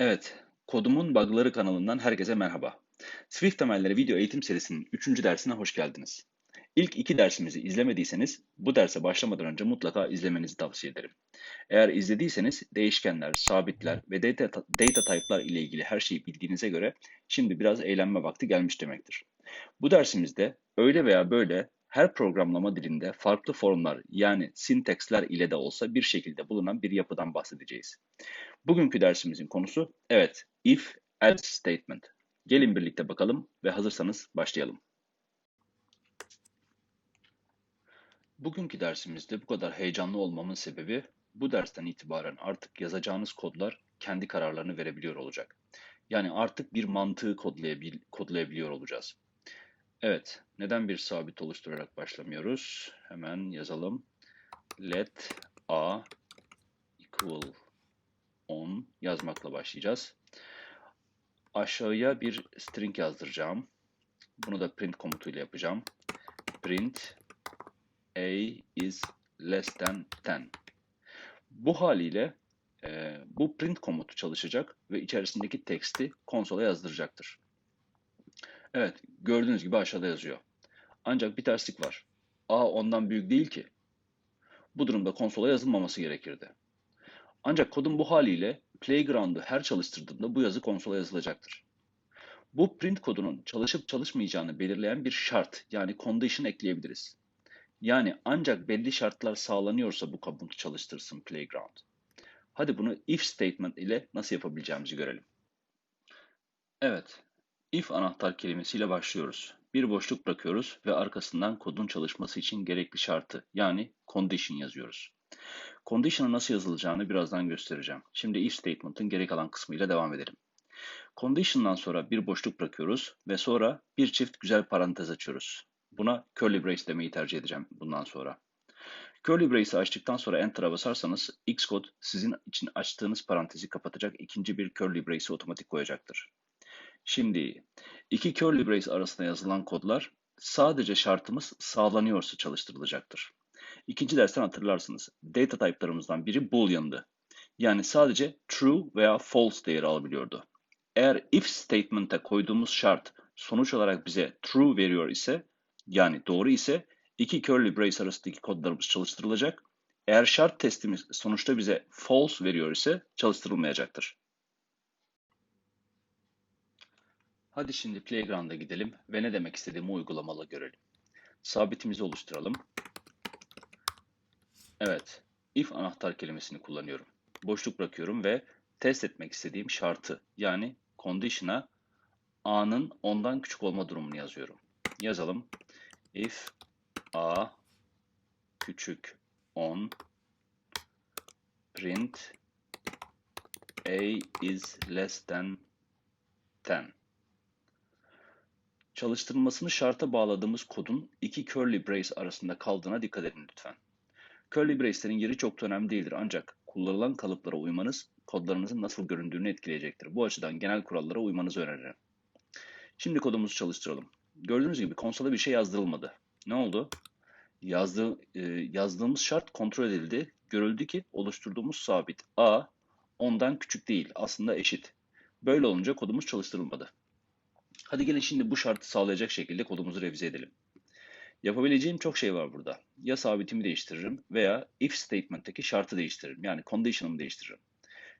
Evet, Kodumun Bug'ları kanalından herkese merhaba. Swift temelleri video eğitim serisinin 3. dersine hoş geldiniz. İlk iki dersimizi izlemediyseniz bu derse başlamadan önce mutlaka izlemenizi tavsiye ederim. Eğer izlediyseniz değişkenler, sabitler ve data, data type'lar ile ilgili her şeyi bildiğinize göre şimdi biraz eğlenme vakti gelmiş demektir. Bu dersimizde öyle veya böyle her programlama dilinde farklı formlar yani sintaksler ile de olsa bir şekilde bulunan bir yapıdan bahsedeceğiz. Bugünkü dersimizin konusu evet if else statement. Gelin birlikte bakalım ve hazırsanız başlayalım. Bugünkü dersimizde bu kadar heyecanlı olmamın sebebi bu dersten itibaren artık yazacağınız kodlar kendi kararlarını verebiliyor olacak. Yani artık bir mantığı kodlayabil kodlayabiliyor olacağız. Evet, neden bir sabit oluşturarak başlamıyoruz? Hemen yazalım. Let a equal 10 yazmakla başlayacağız. Aşağıya bir string yazdıracağım. Bunu da print komutuyla yapacağım. Print a is less than 10. Bu haliyle e, bu print komutu çalışacak ve içerisindeki teksti konsola yazdıracaktır. Evet, gördüğünüz gibi aşağıda yazıyor. Ancak bir terslik var. A ondan büyük değil ki. Bu durumda konsola yazılmaması gerekirdi. Ancak kodun bu haliyle Playground'ı her çalıştırdığımda bu yazı konsola yazılacaktır. Bu print kodunun çalışıp çalışmayacağını belirleyen bir şart yani condition ekleyebiliriz. Yani ancak belli şartlar sağlanıyorsa bu komutu çalıştırsın Playground. Hadi bunu if statement ile nasıl yapabileceğimizi görelim. Evet, if anahtar kelimesiyle başlıyoruz. Bir boşluk bırakıyoruz ve arkasından kodun çalışması için gerekli şartı yani condition yazıyoruz. Condition'ın nasıl yazılacağını birazdan göstereceğim. Şimdi if statement'ın geri kalan kısmıyla devam edelim. Condition'dan sonra bir boşluk bırakıyoruz ve sonra bir çift güzel parantez açıyoruz. Buna curly brace demeyi tercih edeceğim bundan sonra. Curly brace'i açtıktan sonra Enter'a basarsanız Xcode sizin için açtığınız parantezi kapatacak ikinci bir curly brace'i otomatik koyacaktır. Şimdi iki curly brace arasında yazılan kodlar sadece şartımız sağlanıyorsa çalıştırılacaktır. İkinci dersten hatırlarsınız. Data type'larımızdan biri boolean'dı. Yani sadece true veya false değeri alabiliyordu. Eğer if statement'e koyduğumuz şart sonuç olarak bize true veriyor ise yani doğru ise iki curly brace arasındaki kodlarımız çalıştırılacak. Eğer şart testimiz sonuçta bize false veriyor ise çalıştırılmayacaktır. Hadi şimdi Playground'a gidelim ve ne demek istediğimi uygulamalı görelim. Sabitimizi oluşturalım. Evet, if anahtar kelimesini kullanıyorum. Boşluk bırakıyorum ve test etmek istediğim şartı yani condition'a a'nın ondan küçük olma durumunu yazıyorum. Yazalım. If a küçük 10 print a is less than 10. Çalıştırılmasını şarta bağladığımız kodun iki curly brace arasında kaldığına dikkat edin lütfen. Curly brace'lerin yeri çok da önemli değildir ancak kullanılan kalıplara uymanız kodlarınızın nasıl göründüğünü etkileyecektir. Bu açıdan genel kurallara uymanızı öneririm. Şimdi kodumuzu çalıştıralım. Gördüğünüz gibi konsola bir şey yazdırılmadı. Ne oldu? Yazdığı, e, yazdığımız şart kontrol edildi. Görüldü ki oluşturduğumuz sabit a ondan küçük değil aslında eşit. Böyle olunca kodumuz çalıştırılmadı. Hadi gelin şimdi bu şartı sağlayacak şekilde kodumuzu revize edelim. Yapabileceğim çok şey var burada. Ya sabitimi değiştiririm veya if statement'teki şartı değiştiririm. Yani condition'ımı değiştiririm.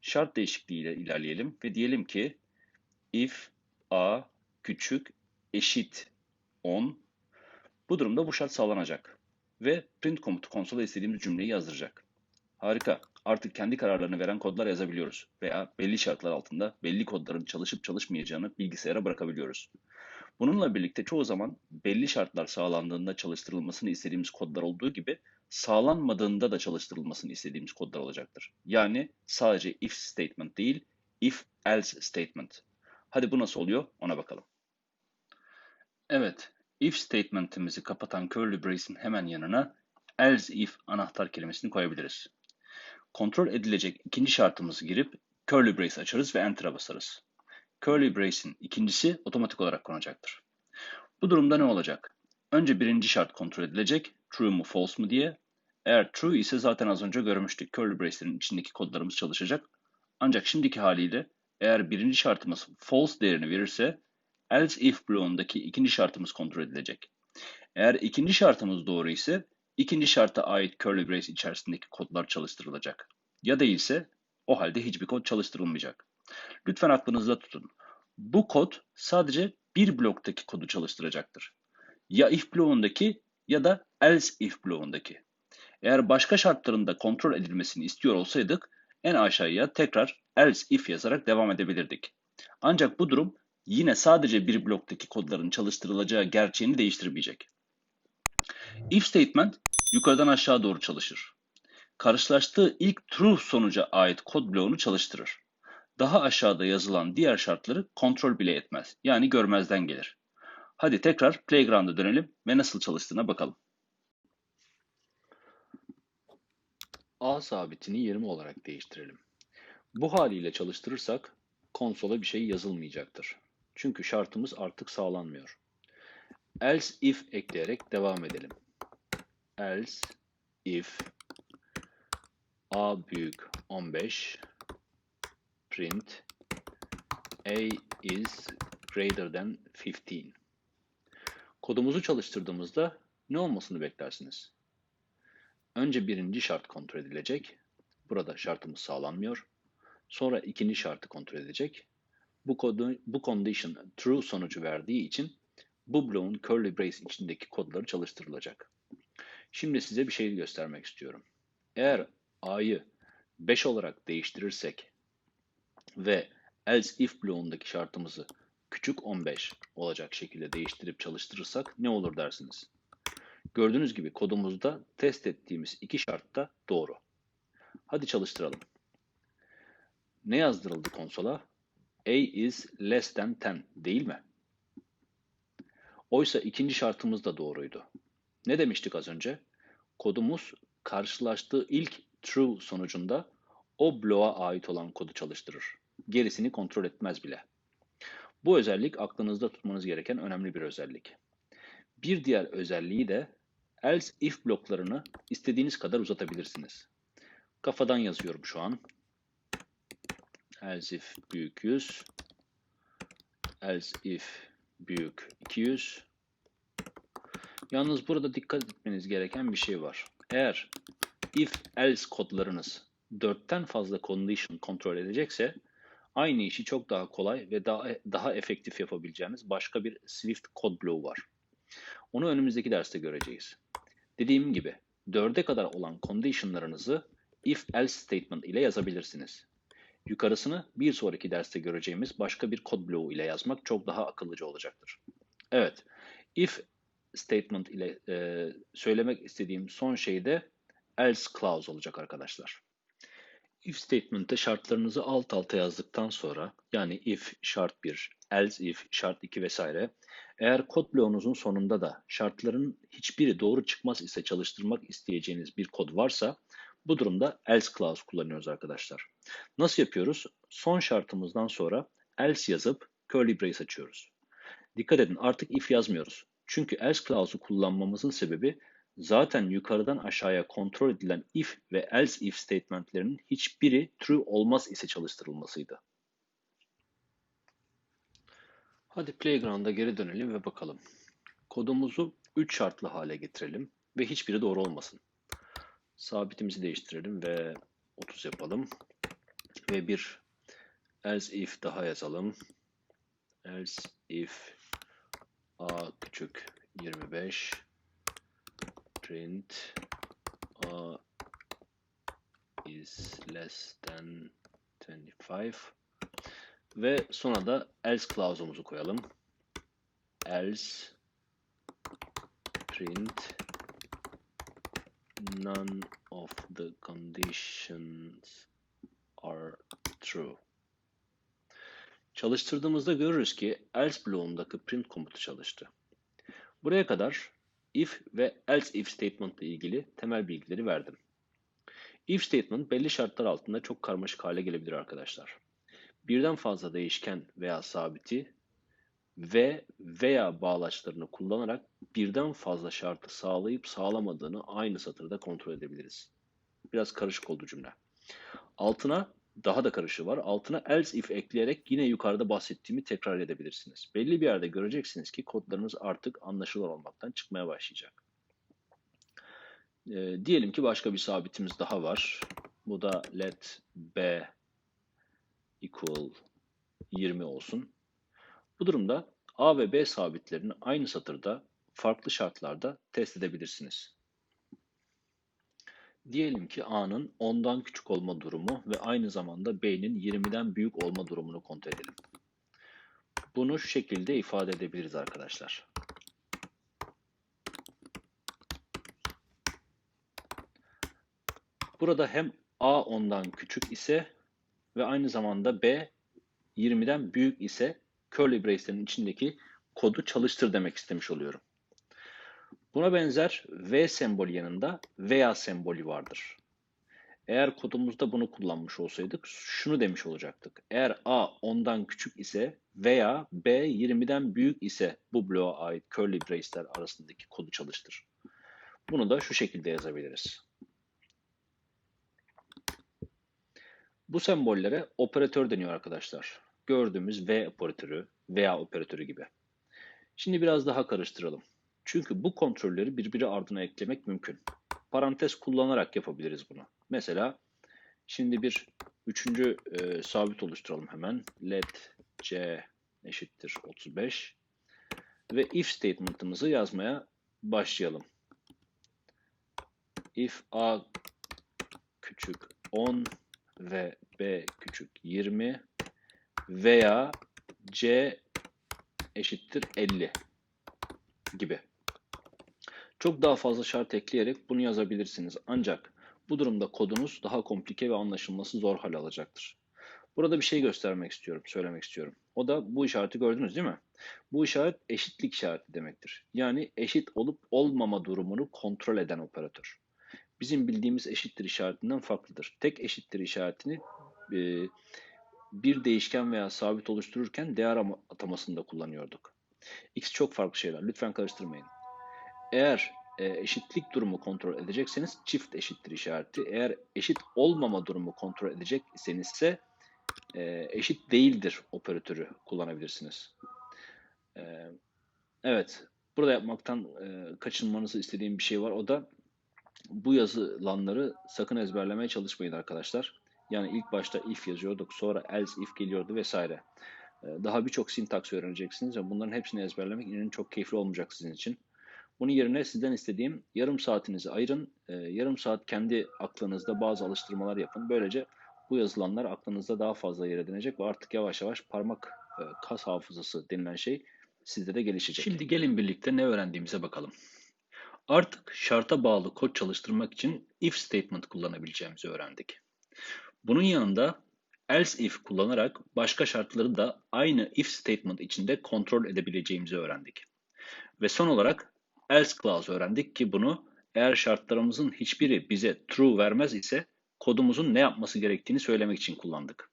Şart değişikliğiyle ilerleyelim ve diyelim ki if a küçük eşit 10 bu durumda bu şart sağlanacak ve print komutu konsola istediğimiz cümleyi yazdıracak. Harika. Artık kendi kararlarını veren kodlar yazabiliyoruz veya belli şartlar altında belli kodların çalışıp çalışmayacağını bilgisayara bırakabiliyoruz. Bununla birlikte çoğu zaman belli şartlar sağlandığında çalıştırılmasını istediğimiz kodlar olduğu gibi sağlanmadığında da çalıştırılmasını istediğimiz kodlar olacaktır. Yani sadece if statement değil, if else statement. Hadi bu nasıl oluyor ona bakalım. Evet, if statement'imizi kapatan curly brace'in hemen yanına else if anahtar kelimesini koyabiliriz. Kontrol edilecek ikinci şartımızı girip curly brace açarız ve enter'a basarız curly brace'in ikincisi otomatik olarak konacaktır. Bu durumda ne olacak? Önce birinci şart kontrol edilecek. True mu false mu diye. Eğer true ise zaten az önce görmüştük. Curly brace'lerin içindeki kodlarımız çalışacak. Ancak şimdiki haliyle Eğer birinci şartımız false değerini verirse else if bloğundaki ikinci şartımız kontrol edilecek. Eğer ikinci şartımız doğru ise ikinci şarta ait curly brace içerisindeki kodlar çalıştırılacak. Ya değilse o halde hiçbir kod çalıştırılmayacak. Lütfen aklınızda tutun. Bu kod sadece bir bloktaki kodu çalıştıracaktır. Ya if bloğundaki ya da else if bloğundaki. Eğer başka şartlarında kontrol edilmesini istiyor olsaydık en aşağıya tekrar else if yazarak devam edebilirdik. Ancak bu durum yine sadece bir bloktaki kodların çalıştırılacağı gerçeğini değiştirmeyecek. If statement yukarıdan aşağı doğru çalışır. Karşılaştığı ilk true sonuca ait kod bloğunu çalıştırır. Daha aşağıda yazılan diğer şartları kontrol bile etmez. Yani görmezden gelir. Hadi tekrar playground'a dönelim ve nasıl çalıştığına bakalım. A sabitini 20 olarak değiştirelim. Bu haliyle çalıştırırsak konsola bir şey yazılmayacaktır. Çünkü şartımız artık sağlanmıyor. Else if ekleyerek devam edelim. Else if a büyük 15 print a is greater than 15. Kodumuzu çalıştırdığımızda ne olmasını beklersiniz? Önce birinci şart kontrol edilecek. Burada şartımız sağlanmıyor. Sonra ikinci şartı kontrol edecek. Bu, kodu, bu condition true sonucu verdiği için bu bloğun curly brace içindeki kodları çalıştırılacak. Şimdi size bir şey göstermek istiyorum. Eğer a'yı 5 olarak değiştirirsek ve else if bloğundaki şartımızı küçük 15 olacak şekilde değiştirip çalıştırırsak ne olur dersiniz? Gördüğünüz gibi kodumuzda test ettiğimiz iki şart da doğru. Hadi çalıştıralım. Ne yazdırıldı konsola? A is less than 10 değil mi? Oysa ikinci şartımız da doğruydu. Ne demiştik az önce? Kodumuz karşılaştığı ilk true sonucunda o bloğa ait olan kodu çalıştırır. Gerisini kontrol etmez bile. Bu özellik aklınızda tutmanız gereken önemli bir özellik. Bir diğer özelliği de else if bloklarını istediğiniz kadar uzatabilirsiniz. Kafadan yazıyorum şu an. Else if büyük 100. Else if büyük 200. Yalnız burada dikkat etmeniz gereken bir şey var. Eğer if else kodlarınız 4'ten fazla condition kontrol edecekse aynı işi çok daha kolay ve daha daha efektif yapabileceğiniz başka bir Swift kod bloğu var. Onu önümüzdeki derste göreceğiz. Dediğim gibi 4'e kadar olan conditionlarınızı if else statement ile yazabilirsiniz. Yukarısını bir sonraki derste göreceğimiz başka bir kod bloğu ile yazmak çok daha akıllıca olacaktır. Evet, if statement ile e, söylemek istediğim son şey de else clause olacak arkadaşlar. If statement'te şartlarınızı alt alta yazdıktan sonra yani if şart 1, else if şart 2 vesaire eğer kod bloğunuzun sonunda da şartların hiçbiri doğru çıkmaz ise çalıştırmak isteyeceğiniz bir kod varsa bu durumda else clause kullanıyoruz arkadaşlar. Nasıl yapıyoruz? Son şartımızdan sonra else yazıp curly brace açıyoruz. Dikkat edin artık if yazmıyoruz. Çünkü else clause'u kullanmamızın sebebi zaten yukarıdan aşağıya kontrol edilen if ve else if statementlerinin hiçbiri true olmaz ise çalıştırılmasıydı. Hadi Playground'a geri dönelim ve bakalım. Kodumuzu 3 şartlı hale getirelim ve hiçbiri doğru olmasın. Sabitimizi değiştirelim ve 30 yapalım. Ve bir else if daha yazalım. Else if a küçük 25 print a is less than 25 ve sonra da else clause'umuzu koyalım. Else print none of the conditions are true. Çalıştırdığımızda görürüz ki else bloğundaki print komutu çalıştı. Buraya kadar if ve else if statement ile ilgili temel bilgileri verdim. If statement belli şartlar altında çok karmaşık hale gelebilir arkadaşlar. Birden fazla değişken veya sabiti ve veya bağlaçlarını kullanarak birden fazla şartı sağlayıp sağlamadığını aynı satırda kontrol edebiliriz. Biraz karışık oldu cümle. Altına daha da karışığı var. Altına else if ekleyerek yine yukarıda bahsettiğimi tekrar edebilirsiniz. Belli bir yerde göreceksiniz ki kodlarınız artık anlaşılır olmaktan çıkmaya başlayacak. Ee, diyelim ki başka bir sabitimiz daha var. Bu da let b equal 20 olsun. Bu durumda a ve b sabitlerini aynı satırda farklı şartlarda test edebilirsiniz. Diyelim ki a'nın 10'dan küçük olma durumu ve aynı zamanda b'nin 20'den büyük olma durumunu kontrol edelim. Bunu şu şekilde ifade edebiliriz arkadaşlar. Burada hem a 10'dan küçük ise ve aynı zamanda b 20'den büyük ise curly brace'lerin içindeki kodu çalıştır demek istemiş oluyorum. Buna benzer V sembolü yanında veya sembolü vardır. Eğer kodumuzda bunu kullanmış olsaydık şunu demiş olacaktık. Eğer A 10'dan küçük ise veya B 20'den büyük ise bu bloğa ait curly brace'ler arasındaki kodu çalıştır. Bunu da şu şekilde yazabiliriz. Bu sembollere operatör deniyor arkadaşlar. Gördüğümüz V operatörü veya operatörü gibi. Şimdi biraz daha karıştıralım. Çünkü bu kontrolleri birbiri ardına eklemek mümkün. Parantez kullanarak yapabiliriz bunu. Mesela şimdi bir üçüncü e, sabit oluşturalım hemen. Let c eşittir 35 ve if statement'ımızı yazmaya başlayalım. If a küçük 10 ve b küçük 20 veya c eşittir 50 gibi. Çok daha fazla şart ekleyerek bunu yazabilirsiniz. Ancak bu durumda kodunuz daha komplike ve anlaşılması zor hale alacaktır. Burada bir şey göstermek istiyorum, söylemek istiyorum. O da bu işareti gördünüz değil mi? Bu işaret eşitlik işareti demektir. Yani eşit olup olmama durumunu kontrol eden operatör. Bizim bildiğimiz eşittir işaretinden farklıdır. Tek eşittir işaretini e, bir değişken veya sabit oluştururken değer atamasında kullanıyorduk. İkisi çok farklı şeyler. Lütfen karıştırmayın. Eğer e, eşitlik durumu kontrol edecekseniz çift eşittir işareti. Eğer eşit olmama durumu kontrol edecek ise e, eşit değildir operatörü kullanabilirsiniz. E, evet, burada yapmaktan e, kaçınmanızı istediğim bir şey var. O da bu yazılanları sakın ezberlemeye çalışmayın arkadaşlar. Yani ilk başta if yazıyorduk, sonra else if geliyordu vesaire. E, daha birçok sintaks öğreneceksiniz ve bunların hepsini ezberlemek inanın çok keyifli olmayacak sizin için. Bunun yerine sizden istediğim yarım saatinizi ayırın. E, yarım saat kendi aklınızda bazı alıştırmalar yapın. Böylece bu yazılanlar aklınızda daha fazla yer edinecek ve artık yavaş yavaş parmak e, kas hafızası denilen şey sizde de gelişecek. Şimdi gelin birlikte ne öğrendiğimize bakalım. Artık şarta bağlı kod çalıştırmak için if statement kullanabileceğimizi öğrendik. Bunun yanında else if kullanarak başka şartları da aynı if statement içinde kontrol edebileceğimizi öğrendik. Ve son olarak else clause öğrendik ki bunu eğer şartlarımızın hiçbiri bize true vermez ise kodumuzun ne yapması gerektiğini söylemek için kullandık.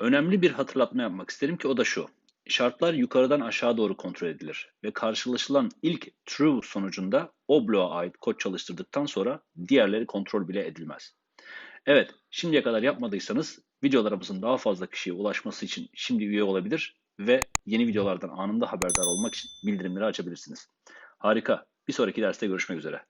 Önemli bir hatırlatma yapmak isterim ki o da şu. Şartlar yukarıdan aşağı doğru kontrol edilir ve karşılaşılan ilk true sonucunda o bloğa ait kod çalıştırdıktan sonra diğerleri kontrol bile edilmez. Evet, şimdiye kadar yapmadıysanız videolarımızın daha fazla kişiye ulaşması için şimdi üye olabilir ve yeni videolardan anında haberdar olmak için bildirimleri açabilirsiniz. Harika. Bir sonraki derste görüşmek üzere.